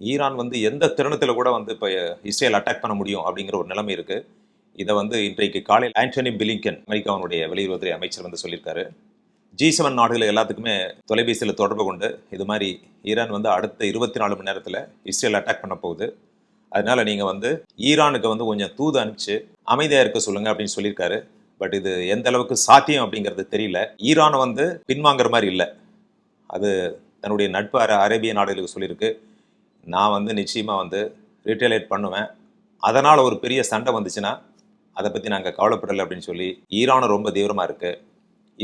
Iran வந்து எந்த தருணத்தில் கூட வந்து இப்போ இஸ்ரேல் அட்டாக் பண்ண முடியும் அப்படிங்கிற ஒரு நிலைமை இருக்குது இதை வந்து இன்றைக்கு காலையில் ஆண்டனி பிலிங்கன் அமெரிக்காவுடைய வெளியுறவுத்துறை அமைச்சர் வந்து சொல்லியிருக்காரு. ஜி செவன் நாடுகள் எல்லாத்துக்குமே தொலைபேசியில் தொடர்பு கொண்டு இது மாதிரி ஈரான் வந்து அடுத்த இருபத்தி நாலு மணி நேரத்தில் இஸ்ரேல் அட்டாக் பண்ண போகுது. அதனால நீங்கள் வந்து ஈரானுக்கு வந்து கொஞ்சம் தூது அனுப்பிச்சு அமைதியாக இருக்க சொல்லுங்க அப்படின்னு சொல்லியிருக்காரு. பட் இது எந்த அளவுக்கு சாத்தியம் அப்படிங்கிறது தெரியல. ஈரானை வந்து பின்வாங்குற மாதிரி இல்லை. அது தன்னுடைய நட்பு அர அரேபிய நாடுகளுக்கு சொல்லியிருக்கு. நான் வந்து நிச்சயமாக வந்து ரீட்டைலேட் பண்ணுவேன். அதனால் ஒரு பெரிய சண்டை வந்துச்சுன்னா அதை பற்றி நாங்கள் கவலைப்படலை அப்படின்னு சொல்லி ஈரானும் ரொம்ப தீவிரமாக இருக்குது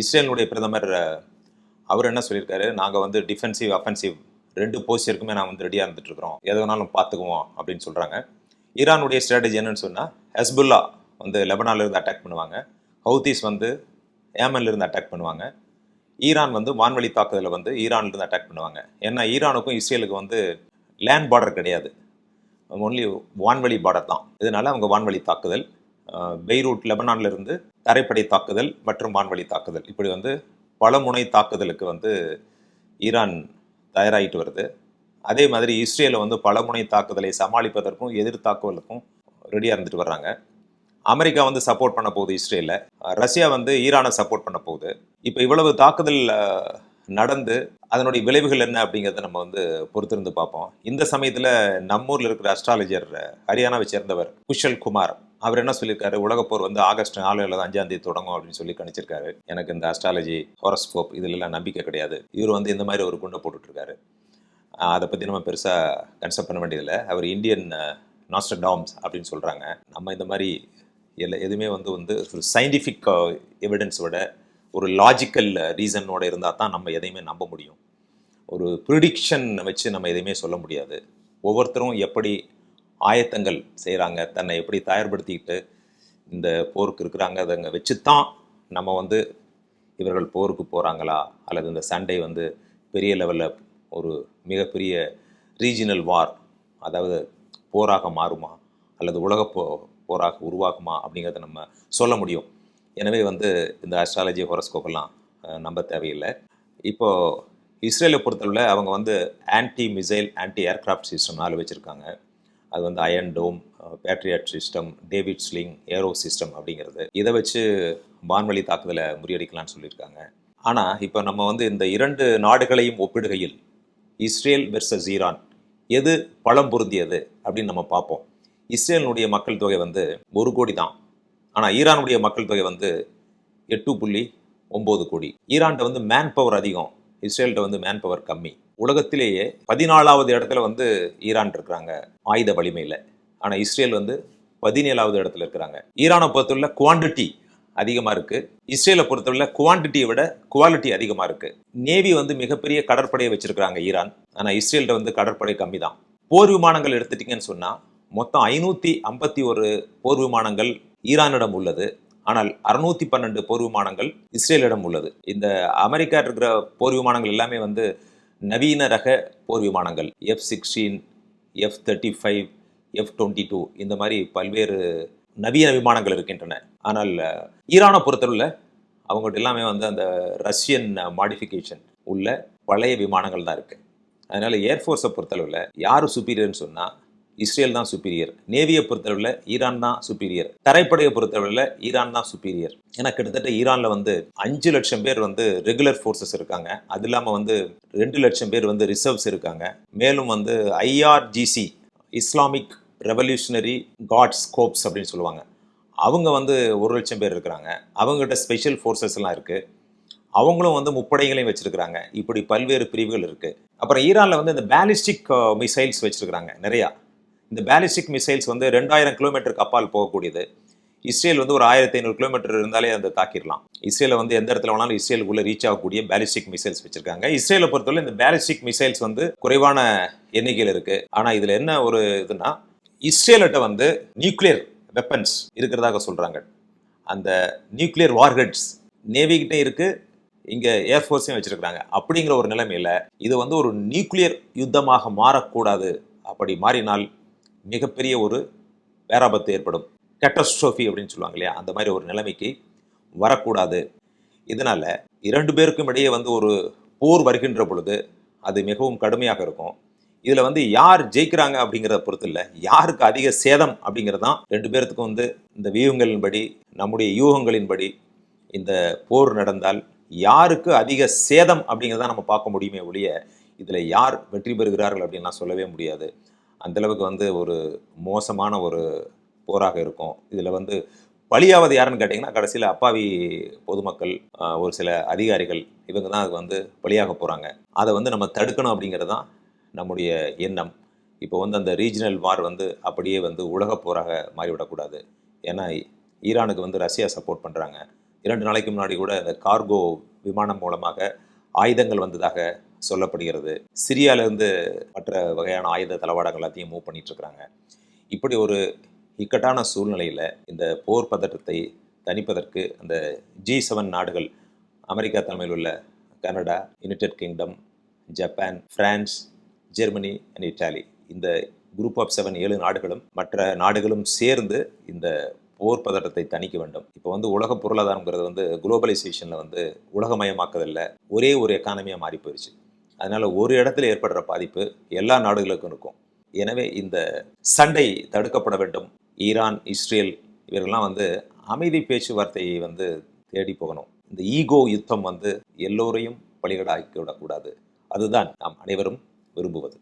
இஸ்ரேலினுடைய பிரதமர் அவர் என்ன சொல்லியிருக்காரு? நாங்கள் வந்து டிஃபென்சிவ் அஃபென்சிவ் ரெண்டு போஸ்டருக்குமே நான் வந்து ரெடியாக இருந்துட்டுருக்குறோம். எது வேணாலும் பார்த்துக்குவோம் அப்படின்னு சொல்கிறாங்க ஈரானுடைய ஸ்ட்ராட்டஜி என்னன்னு சொன்னால் ஹஸ்புல்லா வந்து லெபனான்லேருந்து அட்டாக் பண்ணுவாங்க. ஹவுதீஸ் வந்து ஏமன்லேருந்து அட்டாக் பண்ணுவாங்க. ஈரான் வந்து வான்வழி தாக்குதலை வந்து ஈரான்லேருந்து அட்டாக் பண்ணுவாங்க. ஏன்னா ஈரானுக்கும் இஸ்ரேலுக்கு வந்து லேண்ட் பார்டர் கிடையாது. ஒன்லி வான்வழி பார்டர் தான். இதனால் அவங்க வான்வழி தாக்குதல் பெய்ரூட் லெபனான்லேருந்து தரைப்படை தாக்குதல் மற்றும் வான்வழி தாக்குதல். இப்படி வந்து பல முனை தாக்குதலுக்கு வந்து ஈரான் தயாராகிட்டு வருது. அதே மாதிரி இஸ்ரேலை வந்து பல முனை தாக்குதலை சமாளிப்பதற்கும் எதிர் தாக்குதலுக்கும் ரெடியாக இருந்துட்டு வர்றாங்க. அமெரிக்கா வந்து சப்போர்ட் பண்ண போகுது இஸ்ரேலில். ரஷ்யா வந்து ஈரானை சப்போர்ட் பண்ண போகுது. இப்போ இவ்வளவு தாக்குதல் நடந்து அதனுடைய விளைவுகள் என்ன அப்படிங்கிறத நம்ம வந்து பொறுத்திருந்து பார்ப்போம். இந்த சமயத்தில் நம்மூரில் இருக்கிற அஸ்ட்ராலஜர் ஹரியானாவை சேர்ந்தவர் குஷல் குமார். அவர் என்ன சொல்லியிருக்காரு? உலகப்போர் வந்து ஆகஸ்ட் நாலு அல்லது அஞ்சாம் தேதி தொடங்கும் அப்படின்னு சொல்லி கணிச்சிருக்காரு. எனக்கு இந்த அஸ்ட்ராலஜி ஹோரஸ்கோப் இதுலலாம் நம்பிக்கை கிடையாது. இவர் வந்து இந்த மாதிரி ஒரு குண்டை போட்டுட்ருக்காரு. அதை பற்றி நம்ம பெருசாக கன்செப்ட் பண்ண வேண்டியதில்லை. அவர் இந்தியன் நாஸ்டடாம்ஸ் அப்படின்னு சொல்கிறாங்க நம்ம இந்த மாதிரி எல்லா எதுவுமே வந்து வந்து ஒரு சயின்டிஃபிக் எவிடன்ஸோட ஒரு லாஜிக்கல் ரீசனோட இருந்தால் தான் நம்ம எதையுமே நம்ப முடியும். ஒரு ப்ரிடிக்ஷன் வச்சு நம்ம எதையுமே சொல்ல முடியாது. ஒவ்வொருத்தரும் எப்படி ஆயத்தங்கள் செய்கிறாங்க தன்னை எப்படி தயார்படுத்திக்கிட்டு இந்த போருக்கு இருக்கிறாங்க அதை வச்சு தான் நம்ம வந்து இவர்கள் போருக்கு போகிறாங்களா அல்லது இந்த சண்டை வந்து பெரிய லெவலில் ஒரு மிகப்பெரிய ரீஜினல் வார் அதாவது போராக மாறுமா? அல்லது உலக போ போராக உருவாகுமா? அப்படிங்கிறத நம்ம சொல்ல முடியும். எனவே வந்து இந்த அஸ்ட்ராலஜி ஹொரஸ்கோப்பெல்லாம் நம்ப தேவையில்லை. இப்போது இஸ்ரேலை பொறுத்தளவில் அவங்க வந்து anti missile anti aircraft system நாலு வச்சுருக்காங்க. அது வந்து Iron Dome Patriot system David sling arrow system அப்படிங்கிறது. இதை வச்சு வான்வழி தாக்குதலை முறியடிக்கலாம்னு சொல்லியிருக்காங்க. ஆனால் இப்போ நம்ம வந்து இந்த இரண்டு நாடுகளையும் ஒப்பிடுகையில் இஸ்ரேல் வெர்சஸ் ஈரான் எது பழம் பொருந்தியது அப்படின்னு நம்ம பார்ப்போம். இஸ்ரேலினுடைய மக்கள் தொகை வந்து ஒரு கோடி தான். ஆனால் ஈரானுடைய மக்கள் தொகை வந்து எட்டு புள்ளி ஒம்பது கோடி. ஈரான்கிட்ட வந்து மேன் பவர் அதிகம். இஸ்ரேல்கிட்ட வந்து மேன் பவர் கம்மி. உலகத்திலேயே பதினாலாவது இடத்துல வந்து ஈரான் இருக்கிறாங்க ஆயுத வலிமையில். ஆனால் இஸ்ரேல் வந்து பதினேழாவது இடத்துல இருக்கிறாங்க. ஈரானை பொறுத்துள்ள குவாண்டிட்டி அதிகமாக இருக்குது இஸ்ரேலை பொறுத்தவரை குவாண்டிட்டியை விட குவாலிட்டி அதிகமாக இருக்குது நேவி வந்து மிகப்பெரிய கடற்படையை வச்சுருக்கிறாங்க ஈரான். ஆனால் இஸ்ரேல்கிட்ட வந்து கடற்படை கம்மி தான் போர் விமானங்கள் எடுத்துட்டிங்கன்னு சொன்னால் மொத்தம் ஐநூற்றி ஐம்பத்தி ஒரு போர் விமானங்கள் ஈரானிடம் உள்ளது. ஆனால் அறுநூத்தி பன்னெண்டு போர் விமானங்கள் இஸ்ரேலிடம் உள்ளது. இந்த அமெரிக்கா இருக்கிற போர் விமானங்கள் எல்லாமே வந்து நவீன ரக போர் விமானங்கள். F sixteen F thirty five F twenty two இந்த மாதிரி பல்வேறு நவீன விமானங்கள் இருக்கின்றன. ஆனால் ஈரானை பொறுத்தவரையில் அவங்கள்ட்ட எல்லாமே வந்து அந்த ரஷ்யன் மாடிஃபிகேஷன் உள்ள பழைய விமானங்கள் தான் இருக்குது அதனால் ஏர்ஃபோர்ஸை பொறுத்தளவில் யார் சுப்பீரியர்னு சொன்னால் இஸ்ரேல் தான் சுப்பீரியர் நேவியை பொறுத்தளவில் ஈரான் தான் சுப்பீரியர் தரைப்படையை பொறுத்தளவில் ஈரான் தான் சுப்பீரியர் ஏன்னா கிட்டத்தட்ட ஈரானில் வந்து அஞ்சு லட்சம் பேர் வந்து ரெகுலர் ஃபோர்ஸஸ் இருக்காங்க. அது இல்லாமல் வந்து ரெண்டு லட்சம் பேர் வந்து ரிசர்வ்ஸ் இருக்காங்க. மேலும் வந்து IRGC Islamic Revolutionary Guards Corps அப்படின்னு சொல்லுவாங்க. அவங்க வந்து ஒரு லட்சம் பேர் இருக்கிறாங்க. அவங்ககிட்ட ஸ்பெஷல் ஃபோர்ஸஸ்லாம் இருக்குது அவங்களும் வந்து முப்படைகளையும் வச்சுருக்கிறாங்க. இப்படி பல்வேறு பிரிவுகள் இருக்குது அப்புறம் ஈரானில் வந்து இந்த பேலிஸ்டிக் மிசைல்ஸ் uh, வச்சுருக்கிறாங்க நிறையா. இந்த பேலிஸ்டிக் மிசைல்ஸ் வந்து ரெண்டாயிரம் கிலோமீட்டருக்கு அப்பால் போகக்கூடியது. இஸ்ரேல் வந்து ஒரு ஆயிரத்தி ஐநூறு கிலோமீட்டர் இருந்தாலே அதை தாக்கிடலாம். இஸ்ரேலை வந்து எந்த இடத்துல வேணாலும் இஸ்ரேலுக்குள்ளே ரீச் ஆகக்கூடிய பேலிஸ்டிக் மிசைல்ஸ் வச்சிருக்காங்க. இஸ்ரேலை பொறுத்தவரை இந்த பேலிஸ்டிக் மிசைல்ஸ் வந்து குறைவான எண்ணிக்கையில் இருக்குது ஆனால் இதில் என்ன ஒரு இதுனா இஸ்ரேல்கிட்ட வந்து நியூக்ளியர் வெப்பன்ஸ் இருக்கிறதாக சொல்கிறாங்க அந்த நியூக்ளியர் வார்ஹெட்ஸ் நேவிகிட்டே இருக்குது இங்கே ஏர்ஃபோர்ஸையும் வச்சுருக்கிறாங்க. அப்படிங்கிற ஒரு நிலைமையில் இது வந்து ஒரு நியூக்ளியர் யுத்தமாக மாறக்கூடாது. அப்படி மாறினால் மிகப்பெரிய ஒரு பேராபத்து ஏற்படும். கேட்டஸ்ட்ரோஃபி அப்படின்னு சொல்லுவாங்க இல்லையா? அந்த மாதிரி ஒரு நிலைமைக்கு வரக்கூடாது. இதனால் இரண்டு பேருக்கும் இடையே வந்து ஒரு போர் வருகின்ற பொழுது அது மிகவும் கடுமையாக இருக்கும். இதில் வந்து யார் ஜெயிக்கிறாங்க அப்படிங்கிறத பொறுத்து இல்லை. யாருக்கு அதிக சேதம் அப்படிங்கிறது தான் ரெண்டு பேர்த்துக்கும் வந்து இந்த வியூகங்களின்படி நம்முடைய யூகங்களின்படி இந்த போர் நடந்தால் யாருக்கு அதிக சேதம் அப்படிங்கிறத நம்ம பார்க்க முடியுமே ஒழிய இதில் யார் வெற்றி பெறுகிறார்கள் அப்படின்லாம் சொல்லவே முடியாது. அந்தளவுக்கு வந்து ஒரு மோசமான ஒரு போராக இருக்கும். இதில் வந்து பலியாவது யாருன்னு கேட்டிங்கன்னா கடைசியில் அப்பாவி பொதுமக்கள் ஒரு சில அதிகாரிகள் இவங்க தான் அதுக்கு வந்து பலியாக போகிறாங்க அதை வந்து நம்ம தடுக்கணும் அப்படிங்கிறது தான் நம்முடைய எண்ணம். இப்போ வந்து அந்த ரீஜனல் வார் வந்து அப்படியே வந்து உலகப் போராக மாறிவிடக்கூடாது ஏன்னா ஈரானுக்கு வந்து ரஷ்யா சப்போர்ட் பண்ணுறாங்க இரண்டு நாளைக்கு முன்னாடி கூட இந்த கார்கோ விமானம் மூலமாக ஆயுதங்கள் வந்ததாக சொல்லப்படுகிறது. சிரியாவிலேருந்து மற்ற வகையான ஆயுத தளவாடங்கள் எல்லாத்தையும் மூவ் பண்ணிகிட்ருக்குறாங்க இருக்கிறாங்க இப்படி ஒரு இக்கட்டான சூழ்நிலையில் இந்த போர் பதட்டத்தை தணிப்பதற்கு அந்த ஜி செவன் நாடுகள் அமெரிக்கா தலைமையில் உள்ள Canada United Kingdom Japan France Germany and Italy இந்த குரூப் ஆஃப் செவன் ஏழு நாடுகளும் மற்ற நாடுகளும் சேர்ந்து இந்த போர் பதட்டத்தை தணிக்க வேண்டும். இப்போ வந்து உலக பொருளாதாரங்கிறது வந்து குளோபலைசேஷனில் வந்து உலகமயமாக்குதல்ல. ஒரே ஒரு எக்கானமியாக மாறி போயிடுச்சு அதனால் ஒரு இடத்துல ஏற்படுற பாதிப்பு எல்லா நாடுகளுக்கும் இருக்கும். எனவே இந்த சண்டை தடுக்கப்பட வேண்டும். ஈரான் இஸ்ரேல் இவர்கள்லாம் வந்து அமைதி பேச்சுவார்த்தையை வந்து தேடி போகணும். இந்த ஈகோ யுத்தம் வந்து எல்லோரையும் பலிகடாக்கி விடக்கூடாது அதுதான் நாம் அனைவரும் விரும்புவது.